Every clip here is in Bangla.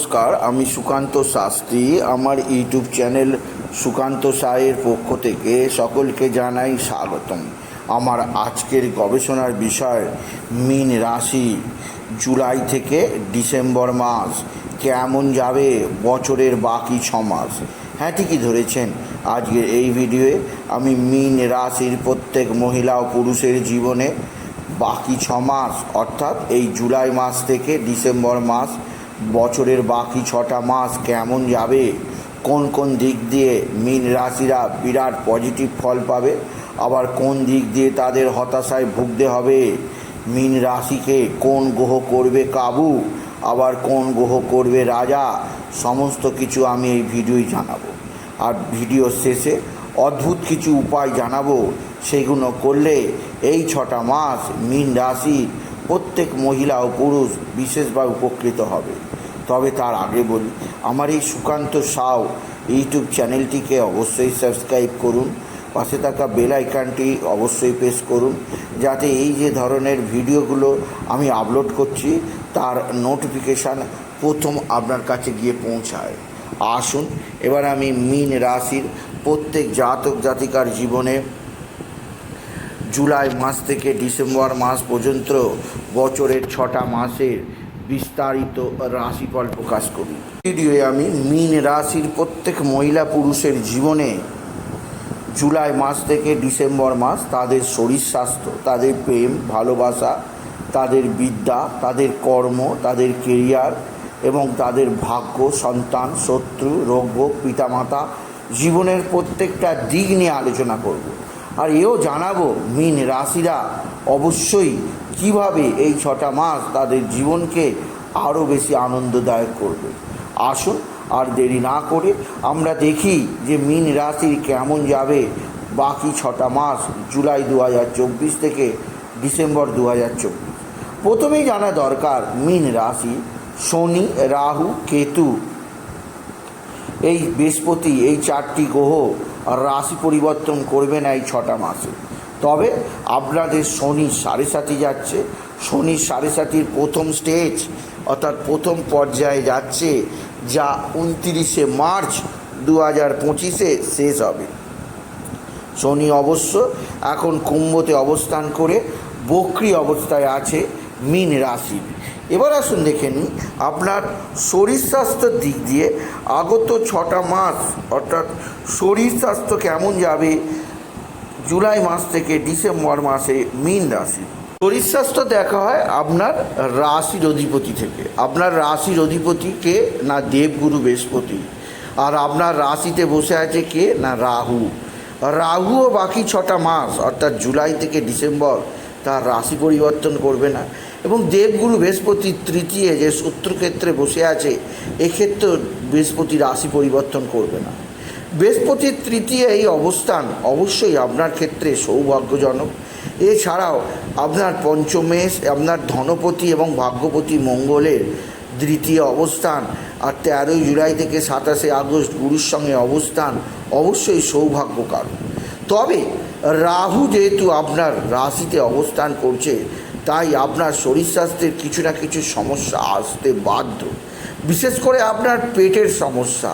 নমস্কার, আমি সুকান্ত শাস্ত্রী। আমার ইউটিউব চ্যানেল সুকান্ত সায়ের পক্ষ থেকে সকলকে জানাই স্বাগতম। আমার আজকের গবেষণার বিষয়, মিন রাশি, জুলাই থেকে ডিসেম্বর মাস, কেমন যাবে বছরের বাকি ছ মাস। হ্যাঁ ঠিকই ধরেছেন, আজকের এই ভিডিওয়ে আমি মিন রাশির প্রত্যেক মহিলা ও পুরুষের জীবনে বাকি ছ মাস, অর্থাৎ এই জুলাই মাস থেকে ডিসেম্বর মাস বছরের বাকি ছটা মাস কেমন যাবে? কোন কোন দিক দিয়ে মীন রাশিরা বিরাট পজিটিভ ফল পাবে? আবার কোন দিক দিয়ে তাদের হতাশায় ভুগতে হবে? মীন রাশিকে কোন গ্রহ করবে কাবু? আবার কোন গ্রহ করবে রাজা? সমস্ত কিছু আমি এই ভিডিওই জানাব। আর ভিডিও শেষে অদ্ভুত কিছু উপায় জানাব। সেগুলো করলে এই ছটা মাস মীন রাশির প্রত্যেক মহিলা ও পুরুষ বিশেষভাবে উপকৃত হবে। তবে তার আগে বলি, আমার এই সুকান্ত সাউ ইউটিউব চ্যানেলটিকে অবশ্যই সাবস্ক্রাইব করুন, পাশে থাকা বেল আইকনটি অবশ্যই প্রেস করুন, যাতে এই যে ধরনের ভিডিওগুলো আমি আপলোড করছি, তার নোটিফিকেশান প্রথম আপনার কাছে গিয়ে পৌঁছায়। আসুন, এবার আমি মিন রাশির প্রত্যেক জাতক জাতিকার জীবনে জুলাই মাস থেকে ডিসেম্বর মাস পর্যন্ত বছরের ছটা মাসের বিস্তারিত রাশিফল প্রকাশ করি। ভিডিওয়ে আমি মিন রাশির প্রত্যেক মহিলা পুরুষের জীবনে জুলাই মাস থেকে ডিসেম্বর মাস তাদের শরীর স্বাস্থ্য, তাদের প্রেম, ভালোবাসা, তাদের বিদ্যা, তাদের কর্ম, তাদের কেরিয়ার এবং তাদের ভাগ্য, সন্তান, শত্রু রোগভোগ পিতামাতা জীবনের প্রত্যেকটা দিক নিয়ে আলোচনা করব। আর এও জানাব মিন রাশিরা অবশ্যই কীভাবে এই ছটা মাস তাদের জীবনকে আরও বেশি আনন্দদায়ক করবে? আসুন আর দেরি না করে আমরা দেখি যে মিন রাশির কেমন যাবে বাকি ছটা মাস জুলাই দু হাজার চব্বিশ থেকে ডিসেম্বর দু হাজার চব্বিশ। প্রথমেই জানা দরকার, মিন রাশি, শনি, রাহু, কেতু এই বৃহস্পতি এই চারটি গ্রহ রাশি পরিবর্তন করবে না এই ছটা মাসে। তবে আপনাদের শনি সাড়ে সাথে যাচ্ছে। শনি সাড়ে সাতির প্রথম স্টেজ অর্থাৎ প্রথম পর্যায়ে যাচ্ছে, যা উনতিরিশে মার্চ দু হাজার পঁচিশে শেষ হবে। শনি অবশ্য এখন কুম্ভতে অবস্থান করে বক্রি অবস্থায় আছে মীন রাশির এবার আসুন দেখে নিন আপনার শরীর স্বাস্থ্যের দিক দিয়ে আগত ছটা মাস, অর্থাৎ শরীর স্বাস্থ্য কেমন যাবে জুলাই মাস থেকে ডিসেম্বর মাসে মীন রাশি। শরীর দেখা হয় আপনার রাশির অধিপতি থেকে। আপনার রাশির অধিপতি কে? না দেবগুরু বৃহস্পতি। আর আপনার রাশিতে বসে আছে কে? না রাহু। রাহুও বাকি ছটা মাস, অর্থাৎ জুলাই থেকে ডিসেম্বর, তার রাশি পরিবর্তন করবে না। এবং দেবগুরু বৃহস্পতি তৃতীয় যে শত্রুক্ষেত্রে বসে আছে এক্ষেত্রে বৃহস্পতি রাশি পরিবর্তন করবে না। বৃহস্পতির তৃতীয় এই অবস্থান অবশ্যই আপনার ক্ষেত্রে সৌভাগ্যজনক। এছাড়াও আপনার পঞ্চমেশ, আপনার ধনপতি এবং ভাগ্যপতি মঙ্গলের দ্বিতীয় অবস্থান আর তেরোই জুলাই থেকে সাতাশে আগস্ট গুরুর সঙ্গে অবস্থান অবশ্যই সৌভাগ্যকার তবে রাহু যেহেতু আপনার রাশিতে অবস্থান করছে, তাই আপনার শরীর স্বাস্থ্যের কিছু না কিছু সমস্যা আসতে বাধ্য। বিশেষ করে আপনার পেটের সমস্যা।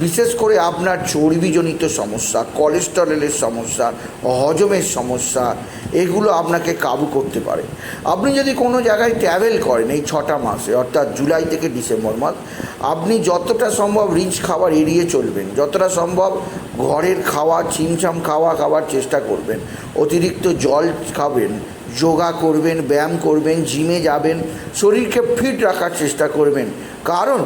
বিশেষ করে আপনার চর্বিজনিত সমস্যা কোলেস্টেরলের সমস্যা, হজমের সমস্যা, এগুলো আপনাকে কাবু করতে পারে। আপনি যদি কোনো জায়গায় ট্রাভেল করেন এই ছটা মাসে, অর্থাৎ জুলাই থেকে ডিসেম্বর মাস, আপনি যতটা সম্ভব রিচ খাবার এড়িয়ে চলবেন, যতটা সম্ভব ঘরের খাওয়া চিমচাম খাওয়া খাওয়ার চেষ্টা করবেন, অতিরিক্ত জল খাবেন, যোগা করবেন, ব্যায়াম করবেন জিমে যাবেন, শরীরকে ফিট রাখার চেষ্টা করবেন। কারণ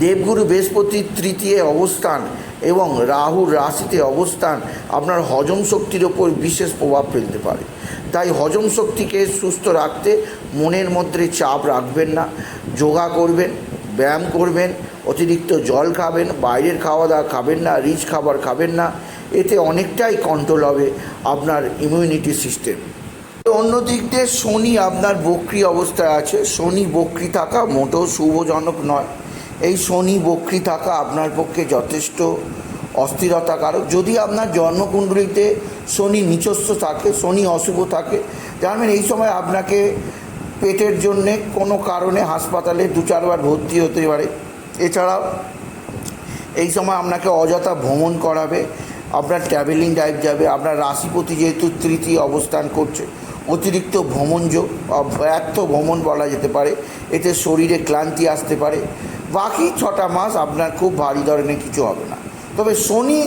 দেবগুরু বৃহস্পতির তৃতীয় অবস্থান এবং রাহুর রাশিতে অবস্থান আপনার হজম শক্তির ওপর বিশেষ প্রভাব ফেলতে পারে। তাই হজম শক্তিকে সুস্থ রাখতে মনের মধ্যে চাপ রাখবেন না। যোগা করবেন, ব্যায়াম করবেন, অতিরিক্ত জল খাবেন, বাইরের খাওয়া দাওয়া খাবেন না, রিচ খাবার খাবেন না, এতে অনেকটাই কন্ট্রোল হবে আপনার ইমিউনিটি সিস্টেম অন্য দিক দিয়ে শনি আপনার বক্রি অবস্থায় আছে। শনি বক্রি থাকা মোটেও শুভজনক নয়। এই শনি বক্রি থাকা আপনার পক্ষে যথেষ্ট অস্থিরতাকারক যদি আপনার জন্মকুণ্ডলিতে শনি নিচস্ব থাকে, শনি অশুভ থাকে জানবেন এই সময় আপনাকে পেটের জন্যে কোনো কারণে হাসপাতালে দু চারবার ভর্তি হতে পারে। এছাড়াও এই সময় আপনাকে অযথা ভ্রমণ করাবে, আপনার ট্রাভেলিং ড্রাইভ যাবে, আপনার রাশিপতি যেহেতু তৃতীয় অবস্থান করছে, অতিরিক্ত ভ্রমণযোগ ব্যর্থ ভ্রমণ বলা যেতে পারে, এতে শরীরে ক্লান্তি আসতে পারে বাকি ছটা মাস আপনার খুব ভারী ধরনের কিছু হবে না। তবে শনি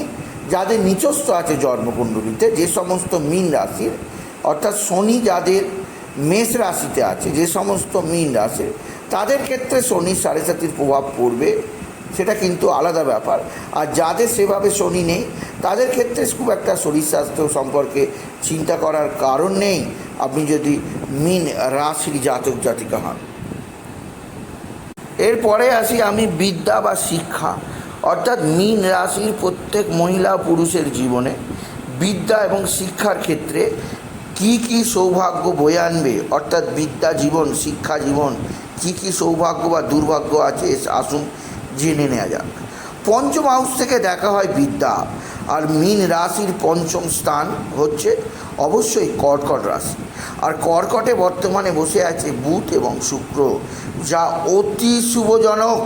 যাদের নিচস্থ আছে জন্মকুণ্ডলিতে, যে সমস্ত মীন রাশির, অর্থাৎ শনি যাদের মেষ রাশিতে আছে, যে সমস্ত মীন রাশির, তাদের ক্ষেত্রে শনির সাড়ে সাতির প্রভাব পড়বে, সেটা কিন্তু আলাদা ব্যাপার। আর যাদের সেভাবে শনি নেই, তাদের ক্ষেত্রে খুব একটা শরীর স্বাস্থ্য সম্পর্কে চিন্তা করার কারণ নেই। আপনি যদি মিন রাশির জাতক জাতিকা হন। এরপরে আসি আমি বিদ্যা বা শিক্ষা, অর্থাৎ মীন রাশির প্রত্যেক মহিলা পুরুষের জীবনে বিদ্যা এবং শিক্ষার ক্ষেত্রে কি কি সৌভাগ্য বয়ে আনবে, অর্থাৎ বিদ্যা জীবন, শিক্ষা জীবন, কি কি সৌভাগ্য বা দুর্ভাগ্য আছে আসুন জেনে নেওয়া যাক। পঞ্চম হাউস থেকে দেখা হয় বিদ্যা, আর মীন রাশির পঞ্চম স্থান হচ্ছে অবশ্যই কর্কট রাশি। আর কর্কটে বর্তমানে বসে আছে বুধ এবং শুক্র, যা অতি শুভজনক।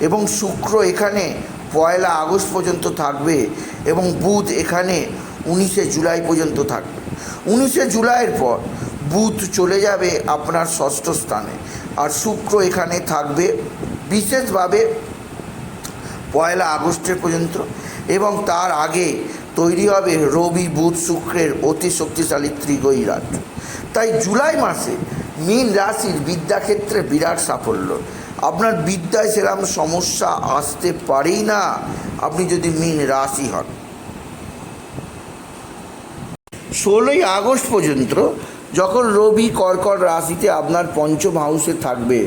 এবং শুক্র এখানে পয়লা আগস্ট পর্যন্ত থাকবে এবং বুধ এখানে উনিশে জুলাই পর্যন্ত থাকবে। উনিশে জুলাইয়ের পর বুধ চলে যাবে আপনার ষষ্ঠ স্থানে আর শুক্র এখানে থাকবে বিশেষভাবে পয়লা আগস্টের পর্যন্ত। এবং তার আগে তৈরি হবে রবি, বুধ, শুক্রের অতি শক্তিশালী ত্রিগয়ী রাজ্য তাই জুলাই মাসে মীন রাশির বিদ্যাক্ষেত্রে বিরাট সাফল্য। আপনার বিদ্যায় সেরকম সমস্যা আসতে পারেই না, আপনি যদি মীন রাশি হন। ষোলোই আগস্ট পর্যন্ত যখন রবি কর্কট রাশিতে আপনার পঞ্চম হাউসে থাকবে,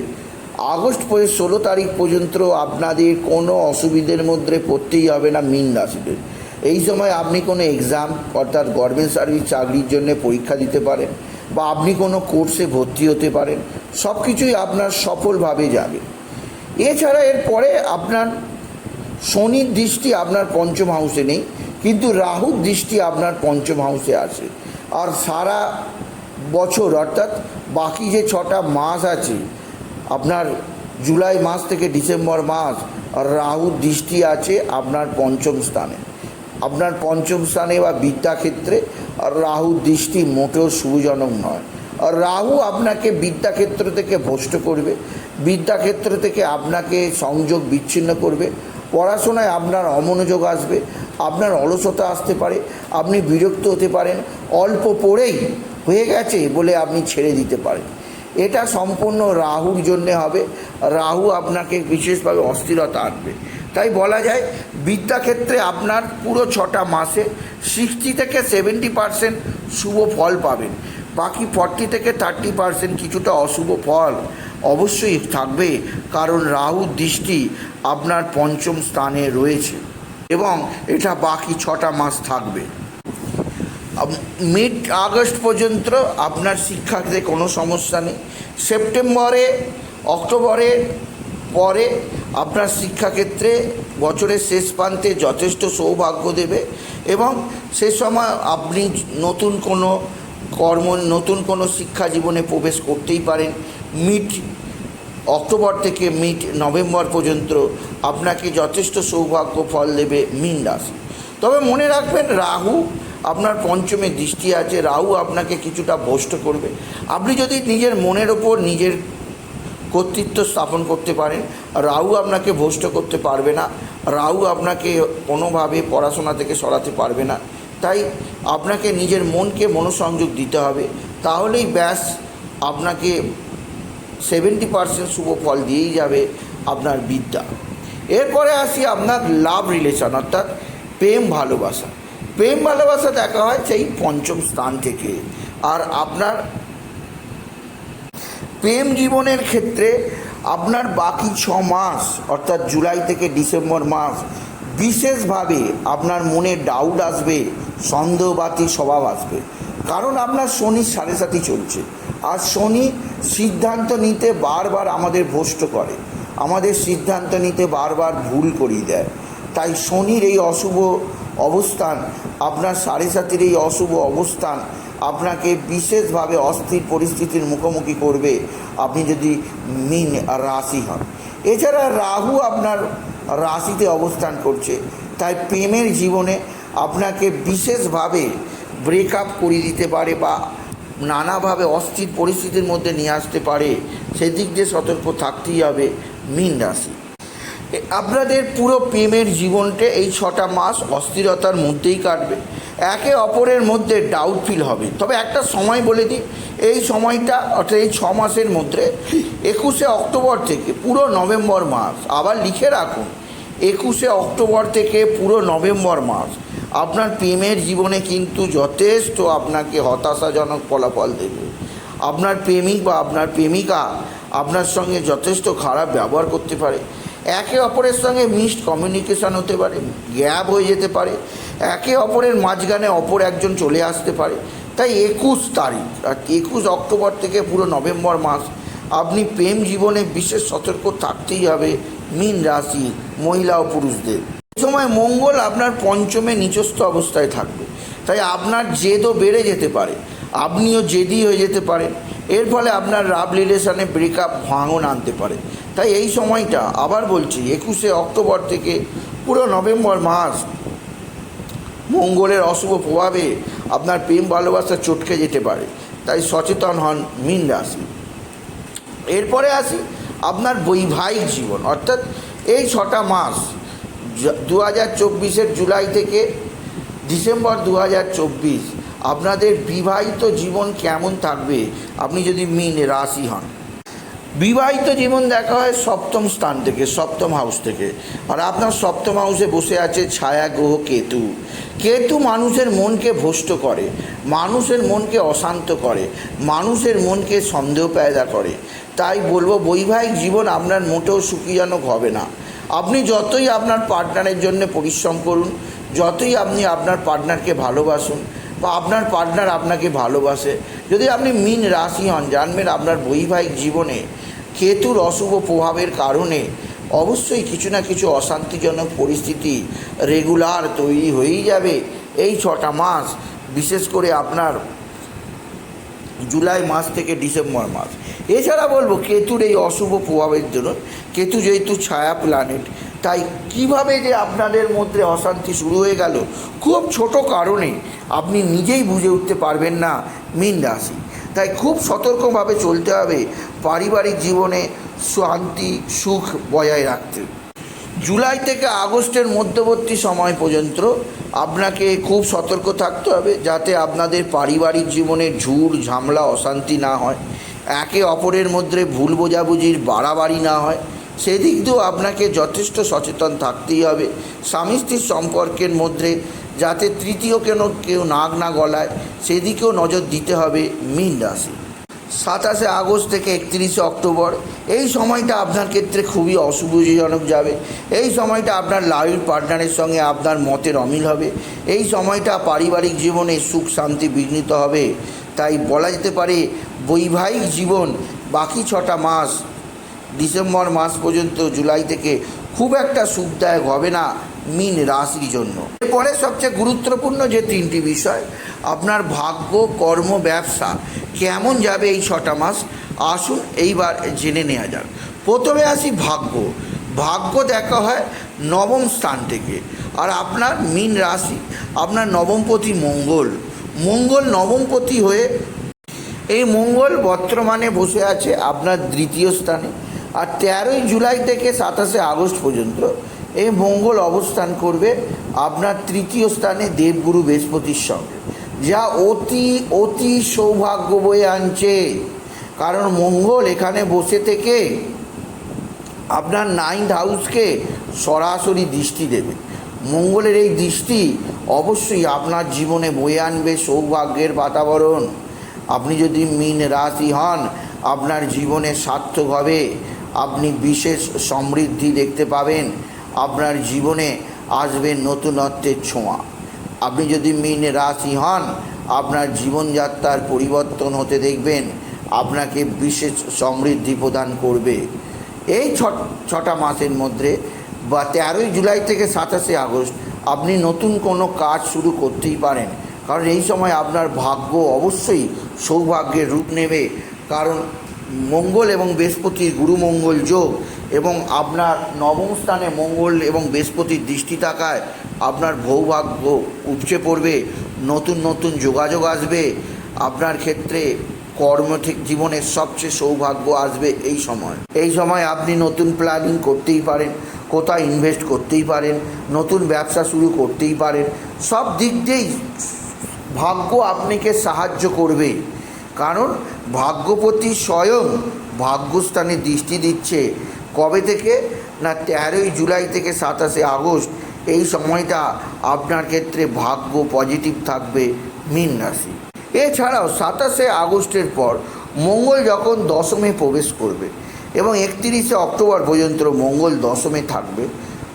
আগস্ট ষোলো তারিখ পর্যন্ত আপনাদের কোনো অসুবিধের মধ্যে পড়তেই হবে না মিন রাশিদের। এই সময় আপনি কোনো এক্সাম অর্থাৎ গভর্নমেন্ট সার্ভিস চাকরির জন্য পরীক্ষা দিতে পারেন বা আপনি কোনো কোর্সে ভর্তি হতে পারেন সব কিছুই আপনার সফলভাবে যাবে। এছাড়া এরপরে আপনার শনির দৃষ্টি আপনার পঞ্চম হাউসে নেই, কিন্তু রাহুর দৃষ্টি আপনার পঞ্চম হাউসে আছে। আর সারা বছর, অর্থাৎ বাকি যে ছটা মাস আছে, আপনার জুলাই মাস থেকে ডিসেম্বর মাস রাহুর দৃষ্টি আছে আপনার পঞ্চম স্থানে। আপনার পঞ্চম স্থানে বা বিদ্যাক্ষেত্রে আর রাহুর দৃষ্টি মোটেও শুভজনক নয়। আর রাহু আপনাকে বিদ্যাক্ষেত্র থেকে ভ্রষ্ট করবে, বিদ্যাক্ষেত্র থেকে আপনাকে সংযোগ বিচ্ছিন্ন করবে, পড়াশোনায় আপনার অমনোযোগ আসবে, আপনার অলসতা আসতে পারে, আপনি বিরক্ত হতে পারেন, অল্প পড়েই হয়ে গেছে বলে আপনি ছেড়ে দিতে পারেন। এটা সম্পূর্ণ রাহুর জন্যে হবে। রাহু আপনাকে বিশেষভাবে অস্থিরতা আনবে। তাই বলা যায়, বিদ্যাক্ষেত্রে আপনার পুরো ছটা মাসে সিক্সটি থেকে সেভেন্টি পারসেন্ট শুভ ফল পাবেন। বাকি ফর্টি থেকে থার্টি পারসেন্ট কিছুটা অশুভ ফল অবশ্যই থাকবে, কারণ রাহুর দৃষ্টি আপনার পঞ্চম স্থানে রয়েছে এবং এটা বাকি ছটা মাস থাকবে। মিড আগস্ট পর্যন্ত আপনার শিক্ষাতে কোনো সমস্যা নেই। সেপ্টেম্বরে, অক্টোবরে পরে আপনার শিক্ষাক্ষেত্রে বছরের শেষ প্রান্তে যথেষ্ট সৌভাগ্য দেবে এবং সে সময় আপনি নতুন কোনো কর্ম, নতুন কোনো শিক্ষা জীবনে প্রবেশ করতেই পারেন। মিড অক্টোবর থেকে মিড নভেম্বর পর্যন্ত আপনাকে যথেষ্ট সৌভাগ্য ফল দেবে মীন রাশি। তবে মনে রাখবেন রাহু আপনার পঞ্চমে দৃষ্টি আছে, রাহু আপনাকে কিছুটা ভ্রষ্ট করবে। আপনি যদি নিজের মনের ওপর নিজের কর্তৃত্ব স্থাপন করতে পারেন, রাহু আপনাকে ভ্রষ্ট করতে পারবে না। রাহু আপনাকে কোনোভাবে পড়াশোনা থেকে সরাতে পারবে না। তাই আপনাকে নিজের মনকে মনোসংযোগ দিতে হবে। তাহলেই ব্যাস, আপনাকে সেভেন্টি পার্সেন্ট শুভ ফল দিয়েই যাবে আপনার বিদ্যা। এরপরে আসি আপনার লাভ রিলেশন অর্থাৎ প্রেম ভালোবাসা। প্রেম ভালোবাসা দেখা হয় সেই পঞ্চম স্থান থেকে। আর আপনার প্রেম জীবনের ক্ষেত্রে আপনার বাকি ছ মাস, অর্থাৎ জুলাই থেকে ডিসেম্বর মাস, বিশেষভাবে আপনার মনে ডাউট আসবে সন্দেহবাতি স্বভাব আসবে। কারণ আপনার শনি সাড়ে সাথে চলছে। আর শনি সিদ্ধান্ত নিতে বারবার আমাদের ভ্রষ্ট করে। আমাদের সিদ্ধান্ত নিতে বারবার ভুল করিয়ে দেয়। তাই শনির এই অশুভ অবস্থান, আপনার সাড়ে সাতির এই অশুভ অবস্থান আপনাকে বিশেষভাবে অস্থির পরিস্থিতির মুখোমুখি করবে। আপনি যদি মিন রাশি হন। এছাড়া রাহু আপনার রাশিতে অবস্থান করছে। তাই প্রেমের জীবনে আপনাকে বিশেষভাবে ব্রেকআপ করিয়ে দিতে পারে বা নানাভাবে অস্থির পরিস্থিতির মধ্যে নিয়ে আসতে পারে। সেদিক দিয়ে সতর্ক থাকতেই হবে মিন রাশি। আপনাদের পুরো প্রেমের জীবনটা এই ছটা মাস অস্থিরতার মধ্যেই কাটবে। একে অপরের মধ্যে ডাউট ফিল হবে। তবে একটা সময় বলে দিই, এই সময়টা, অর্থাৎ এই ছ মাসের মধ্যে, একুশে অক্টোবর থেকে পুরো নভেম্বর মাস, আবার লিখে রাখুন, একুশে অক্টোবর থেকে পুরো নভেম্বর মাস, আপনার প্রেমের জীবনে কিন্তু যথেষ্ট আপনাকে হতাশাজনক ফলাফল দেবে। আপনার প্রেমিক বা আপনার প্রেমিকা আপনার সঙ্গে যথেষ্ট খারাপ ব্যবহার করতে পারে। একে অপরের সঙ্গে মিসড কমিউনিকেশন হতে পারে, গ্যাপ হয়ে যেতে পারে। একে অপরের মাঝখানে অপর একজন চলে আসতে পারে। তাই একুশ তারিখ, আর একুশ অক্টোবর থেকে পুরো নভেম্বর মাস আপনি প্রেম জীবনে বিশেষ সতর্ক থাকতেই হবে মীন রাশি, মহিলা ও পুরুষদের। সময় মঙ্গল আপনার পঞ্চমে নিচস্থ অবস্থায় থাকবে। তাই আপনার জেদও বেড়ে যেতে পারে, আপনিও জেদি হয়ে যেতে পারেন। এর ফলে আপনার রাব রিলেশনে ব্রেকআপ ভাঙন আনতে পারে। তাই এই সময়টা আবার বলছি, একুশে অক্টোবর থেকে পুরো নভেম্বর মাস মঙ্গলের অশুভ প্রভাবে আপনার প্রেম ভালোবাসা চটকে যেতে পারে। তাই সচেতন হন মীন রাশি। এরপরে আসি আপনার বৈবাহিক জীবন। অর্থাৎ এই ছটা মাস দু হাজার চব্বিশের জুলাই থেকে ডিসেম্বর দু হাজার চব্বিশ আপনাদের বিবাহিত জীবন কেমন থাকবে? আপনি যদি মিন রাশি হন। বিবাহিত জীবন দেখা হয় সপ্তম স্থান থেকে, সপ্তম হাউস থেকে। আর আপনার সপ্তম হাউসে বসে আছে ছায়া গ্রহ কেতু। কেতু মানুষের মনকে ভ্রষ্ট করে, মানুষের মনকে অশান্ত করে, মানুষের মনকে সন্দেহ পায়দা করে। তাই বলব, বৈবাহিক জীবন আপনার মোটেও সুখীজনক হবে না। আপনি যতই আপনার পার্টনারের জন্য পরিশ্রম করুন, যতই আপনি আপনার পার্টনারকে ভালোবাসুন বা আপনার পার্টনার আপনাকে ভালোবাসে। যদি আপনি মিন রাশি হন জানবেন আপনার বৈবাহিক জীবনে কেতুর অশুভ প্রভাবের কারণে অবশ্যই কিছু না কিছু অশান্তিজনক পরিস্থিতি রেগুলার তৈরি হয়েই যাবে এই ছটা মাস, বিশেষ করে আপনার জুলাই মাস থেকে ডিসেম্বর মাস। এছাড়া বলব, কেতুর এই অশুভ প্রভাবের জন্য, কেতু যেহেতু ছায়া প্ল্যানেট তাই কীভাবে যে আপনাদের মধ্যে অশান্তি শুরু হয়ে গেল, খুব ছোট কারণে আপনি নিজেই বুঝে উঠতে পারবেন না মীন রাশি। তাই খুব সতর্কভাবে চলতে হবে পারিবারিক জীবনে শান্তি, সুখ বজায় রাখতে। জুলাই থেকে আগস্টের মধ্যবর্তী সময় পর্যন্ত আপনাকে খুব সতর্ক থাকতে হবে যাতে আপনাদের পারিবারিক জীবনে ঝুড়, ঝামেলা, অশান্তি না হয়। একে অপরের মধ্যে ভুল বোঝাবুঝির বাড়াবাড়ি না হয়। সেদিক দিয়েও আপনাকে যথেষ্ট সচেতন থাকতেই হবে। স্বামী স্ত্রীর সম্পর্কের মধ্যে যাতে তৃতীয় কেন কেউ নাক না গলায়, সেদিকেও নজর দিতে হবে মীন রাশি। সাতাশে আগস্ট থেকে একত্রিশে অক্টোবর, এই সময়টা আপনার ক্ষেত্রে খুবই অশুভজনক যাবে। এই সময়টা আপনার লাইফ পার্টনারের সঙ্গে আপনার মতের অমিল হবে। এই সময়টা পারিবারিক জীবনে সুখ, শান্তি বিঘ্নিত হবে। তাই বলা যেতে পারে বৈবাহিক জীবন বাকি ছটা মাস ডিসেম্বর মাস পর্যন্ত জুলাই থেকে খুব একটা সুখদায়ক হবে না মিন রাশির জন্য। এরপরে সবচেয়ে গুরুত্বপূর্ণ যে তিনটি বিষয়, আপনার ভাগ্য, কর্ম, ব্যবসা কেমন যাবে এই ছটা মাস? আসুন এইবার জেনে নেওয়া যাক। প্রথমে আসি ভাগ্য। ভাগ্য দেখা হয় নবম স্থান থেকে। আর আপনার মিন রাশি, আপনার নবমপতি মঙ্গল। মঙ্গল নবমপতি হয়ে এই মঙ্গল বর্তমানে বসে আছে আপনার দ্বিতীয় স্থানে। আর তেরোই জুলাই থেকে সাতাশে আগস্ট পর্যন্ত এই মঙ্গল অবস্থান করবে আপনার তৃতীয় স্থানে দেবগুরু বৃহস্পতির সঙ্গে, যা অতি অতি সৌভাগ্য বয়ে আনছে। কারণ মঙ্গল এখানে বসে থেকে আপনার নাইন্থ হাউসকে সরাসরি দৃষ্টি দেবে। মঙ্গলের এই দৃষ্টি অবশ্যই আপনার জীবনে বয়ে আনবে সৌভাগ্যের বাতাবরণ। আপনি যদি মিন রাশি হন, আপনার জীবনে সার্থক হবে। আপনি বিশেষ সমৃদ্ধি দেখতে পাবেন। আপনার জীবনে আসবে নতুনত্বের ছোঁয়া। আপনি যদি মিন রাশি হন, আপনার জীবনযাত্রার পরিবর্তন হতে দেখবেন। আপনাকে বিশেষ সমৃদ্ধি প্রদান করবে। এই ছটা মাসের মধ্যে বা তেরোই জুলাই থেকে সাতাশে আগস্ট আপনি নতুন কোনো কাজ শুরু করতেই পারেন। কারণ এই সময় আপনার ভাগ্য অবশ্যই সৌভাগ্যের রূপ নেবে। কারণ মঙ্গল এবং বৃহস্পতির গুরুমঙ্গল যোগ এবং আপনার নবম স্থানে মঙ্গল এবং বৃহস্পতির দৃষ্টি থাকায় আপনার ভৌভাগ্য উপচে পড়বে, নতুন নতুন যোগাযোগ আসবে, আপনার ক্ষেত্রে কর্ম জীবনের সবচেয়ে সৌভাগ্য আসবে এই সময়। এই সময় আপনি নতুন প্ল্যানিং করতেই পারেন, কোথায় ইনভেস্ট করতেই পারেন, নতুন ব্যবসা শুরু করতেই পারেন, সব দিক দিয়েই ভাগ্য আপনাকে সাহায্য করবে। কারণ ভাগ্যপতি স্বয়ং ভাগ্যস্থানে দৃষ্টি দিচ্ছে। কবে থেকে? না তেরোই জুলাই থেকে সাতাশে আগস্ট। এই সময়টা আপনার ক্ষেত্রে ভাগ্য পজিটিভ থাকবে মীন রাশি। এছাড়াও সাতাশে আগস্টের পর মঙ্গল যখন দশমে প্রবেশ করবে এবং একত্রিশে অক্টোবর পর্যন্ত মঙ্গল দশমে থাকবে,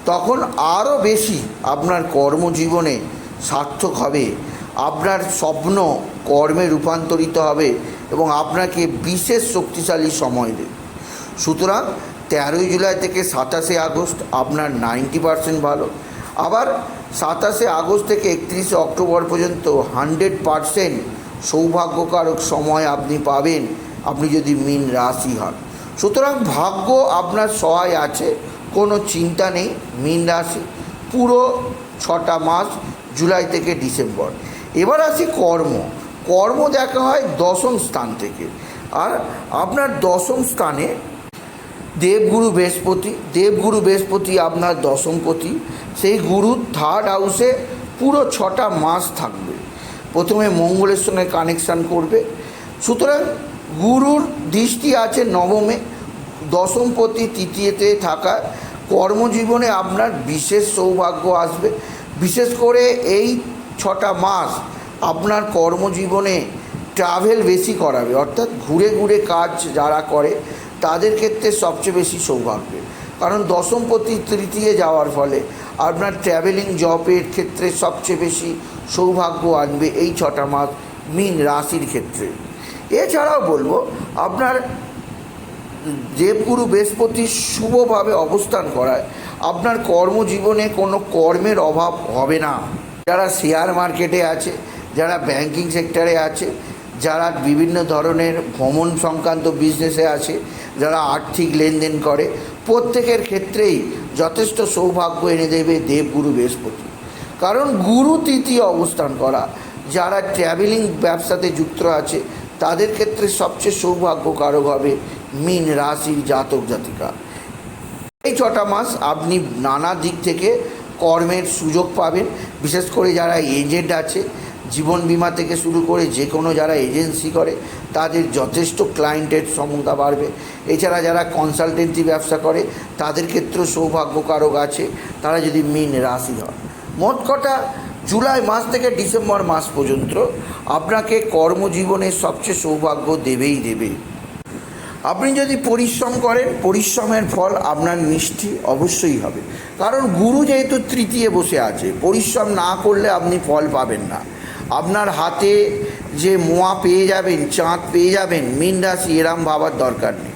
তখন আরও বেশি আপনার কর্মজীবনে সার্থক হবে। আপনার স্বপ্ন কর্মে রূপান্তরিত হবে এবং আপনাকে বিশেষ শক্তিশালী সময় দেবে। সুতরাং তেরোই জুলাই থেকে সাতাশে আগস্ট আপনার নাইনটি পারসেন্ট ভালো। আবার সাতাশে আগস্ট থেকে একত্রিশে অক্টোবর পর্যন্ত হান্ড্রেড পারসেন্ট সৌভাগ্যকারক সময় আপনি পাবেন, আপনি যদি মিন রাশি হন। সুতরাং ভাগ্য আপনার সহায় আছে, কোনো চিন্তা নেই মিন রাশি। পুরো ছটা মাস জুলাই থেকে ডিসেম্বর। এবার আসি কর্ম। কর্ম দেখা হয় দশম স্থান থেকে। আর আপনার দশম স্থানে দেবগুরু বৃহস্পতি। দেবগুরু বৃহস্পতি আপনার দশমপতি সেই গুরু থার্ড হাউসে পুরো ছটা মাস থাকবে। প্রথমে মঙ্গলের সঙ্গে কানেকশান করবে। সুতরাং গুরুর দৃষ্টি আছে নবমে। দশমপতি তৃতীয়তে থাকা কর্মজীবনে আপনার বিশেষ সৌভাগ্য আসবে। বিশেষ করে এই ছটা মাস আপনার কর্মজীবনে ট্রাভেল বেশি করাবে, অর্থাৎ ঘুরে ঘুরে কাজ যারা করে, তাদের ক্ষেত্রে সবচেয়ে বেশি সৌভাগ্য। কারণ দশমপতি তৃতীয় যাওয়ার ফলে আপনার ট্রাভেলিং জবের ক্ষেত্রে সবচেয়ে বেশি সৌভাগ্য আনবে এই ছটা মাস মিন রাশির ক্ষেত্রে। এছাড়াও বলব, আপনার দেবগুরু বৃহস্পতি শুভভাবে অবস্থান করায়, আপনার কর্মজীবনে কোনো কর্মের অভাব হবে না। যারা শেয়ার মার্কেটে আছে, যারা ব্যাংকিং সেক্টরে আছে, যারা বিভিন্ন ধরনের ভ্রমণ সংক্রান্ত বিজনেসে আছে, যারা আর্থিক লেনদেন করে, প্রত্যেকের ক্ষেত্রেই যথেষ্ট সৌভাগ্য এনে দেবে দেবগুরু বৃহস্পতি। কারণ গুরু তৃতীয় অবস্থান করা, যারা ট্রাভেলিং ব্যবসাতে যুক্ত আছে, তাদের ক্ষেত্রে সবচেয়ে সৌভাগ্যকারক হবে মিন রাশির জাতক জাতিকা। এই ছটা মাস আপনি নানা দিক থেকে কর্মের সুযোগ পাবেন বিশেষ করে যারা এজেন্ট আছে, জীবন বিমা থেকে শুরু করে যে কোনো যারা এজেন্সি করে, তাদের যথেষ্ট ক্লায়েন্টের সমতা বাড়বে। এছাড়া যারা কনসালটেন্সি ব্যবসা করে, তাদের ক্ষেত্রেও সৌভাগ্যকারক আছে, তারা যদি মিন রাশি হয়। মোট কটা জুলাই মাস থেকে ডিসেম্বর মাস পর্যন্ত আপনাকে কর্মজীবনের সবচেয়ে সৌভাগ্য দেবেই দেবে। আপনি যদি পরিশ্রম করেন, পরিশ্রমের ফল আপনার মিষ্টি অবশ্যই হবে। কারণ গুরু যেহেতু তৃতীয় বসে আছে, পরিশ্রম না করলে আপনি ফল পাবেন না। আপনার হাতে যে মোয়া পেয়ে যাবেন, চাঁদ পেয়ে যাবেন, মিন রাশি এরম ভাবার দরকার নেই।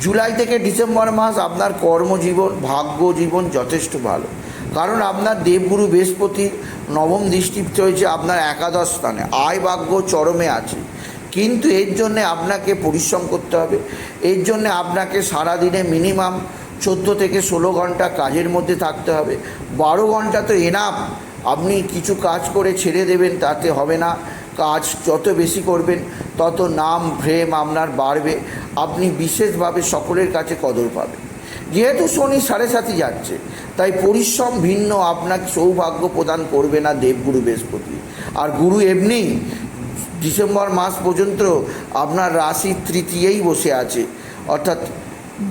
জুলাই থেকে ডিসেম্বর মাস আপনার কর্মজীবন, ভাগ্য জীবন যথেষ্ট ভালো। কারণ আপনার দেবগুরু বৃহস্পতির নবম দৃষ্টি হয়েছে আপনার একাদশ স্থানে। আয় ভাগ্য চরমে আছে। কিন্তু এর জন্যে আপনাকে পরিশ্রম করতে হবে। এর জন্যে আপনাকে সারাদিনে মিনিমাম চোদ্দ থেকে ষোলো ঘণ্টা কাজের মধ্যে থাকতে হবে। বারো ঘণ্টা তো এনাফ আপনি কিছু কাজ করে ছেড়ে দেবেন, তাতে হবে না। কাজ যত বেশি করবেন, তত নাম ফ্রেম আপনার বাড়বে। আপনি বিশেষভাবে সকলের কাছে কদর পাবেন। যেহেতু শনি সাড়ে সাথে যাচ্ছে, তাই পরিশ্রম ভিন্ন, আপনাকে সৌভাগ্য প্রদান করবে না দেবগুরু বৃহস্পতি। আর গুরু এমনিই ডিসেম্বর মাস পর্যন্ত আপনার রাশি তৃতীয়েই বসে আছে, অর্থাৎ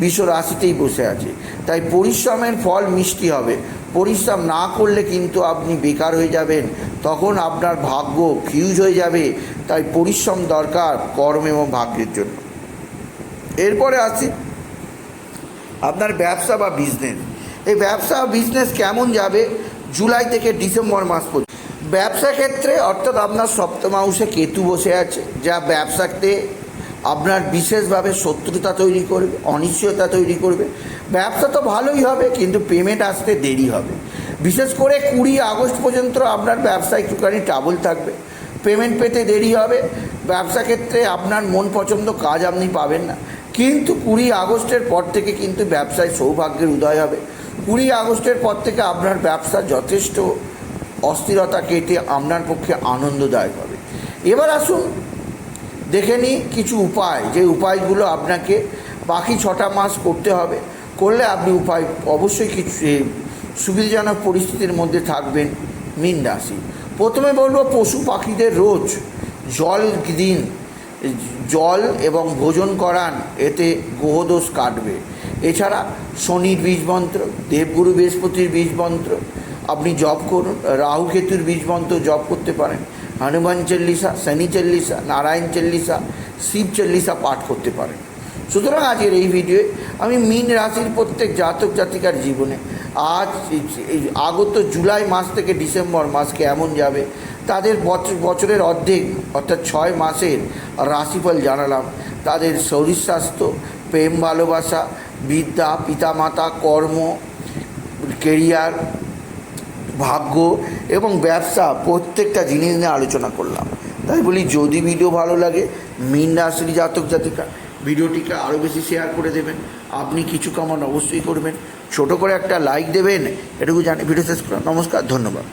বিশ্ব রাশিতেই বসে আছে। তাই পরিশ্রমের ফল মিষ্টি হবে। পরিশ্রম না করলে কিন্তু আপনি বেকার হয়ে যাবেন, তখন আপনার ভাগ্য ফিউজ হয়ে যাবে। তাই পরিশ্রম দরকার কর্ম এবং ভাগ্যের জন্য। এরপরে আসি, আপনার ব্যবসা বা বিজনেস এই ব্যবসা বিজনেস কেমন যাবে? জুলাই থেকে ডিসেম্বর মাস পর্যন্ত। ব্যবসা ক্ষেত্রে, অর্থাৎ আপনার সপ্তম হাউসে কেতু বসে আছে, যা ব্যবসাতে আপনার বিশেষভাবে শত্রুতা তৈরি করবে, অনিশ্চয়তা তৈরি করবে। ব্যবসা তো ভালোই হবে, কিন্তু পেমেন্ট আসতে দেরি হবে। বিশেষ করে কুড়ি আগস্ট পর্যন্ত আপনার ব্যবসা একটুখানি ট্রাবল থাকবে। পেমেন্ট পেতে দেরি হবে, ব্যবসা ক্ষেত্রে আপনার মন পছন্দ কাজ আপনি পাবেন না। কিন্তু কুড়ি আগস্টের পর থেকে কিন্তু ব্যবসায় সৌভাগ্যের উদয় হবে। কুড়ি আগস্টের পর থেকে আপনার ব্যবসা যথেষ্ট অস্থিরতা কেটে আপনার পক্ষে আনন্দদায়ক হবে। এবার আসুন, দেখে নিই কিছু উপায়। যে উপায়গুলো আপনাকে বাকি ছটা মাস করতে হবে, করলে আপনি উপায় অবশ্যই কিছু সুবিধাজনক পরিস্থিতির মধ্যে থাকবেন মিন রাশি। প্রথমে বলব পশু পাখিদের রোজ জল দিন। জল এবং ভোজন করান, এতে গ্রহদোষ কাটবে। এছাড়া শনির বীজ মন্ত্র, দেবগুরু বৃহস্পতির বীজ মন্ত্র আপনি জপ করুন, রাহু কেতুর বীজ মন্ত্র জপ করতে পারেন। হনুমান চল্লিশা শনি চল্লিশা নারায়ণ চল্লিশা শিব চল্লিশা পাঠ করতে পারেন। সুতরাং আজকের এই ভিডিওয়ে আমি মীন রাশির প্রত্যেক জাতক জাতিকার জীবনে আজ আগত জুলাই মাস থেকে ডিসেম্বর মাস কেমন যাবে, তাদের বছর বছরের অর্ধেক অর্থাৎ ছয় মাসের রাশিফল জানালাম। তাদের শরীর স্বাস্থ্য, প্রেম ভালোবাসা, বিদ্যা, পিতামাতা, কর্ম কেরিয়ার ভাগ্য এবং ব্যবসা প্রত্যেকটা জিনিস নিয়ে আলোচনা করলাম। তাই বলি, যদি ভিডিও ভালো লাগে, মিন রাশির জাতক জাতিকা, ভিডিওটিকে আরও বেশি শেয়ার করে দেবেন। আপনি কিছু কামান অবশ্যই করবেন। ছোট করে একটা লাইক দেবেন। এটুকু জানি। ভিডিও শেষ করা নমস্কার, ধন্যবাদ।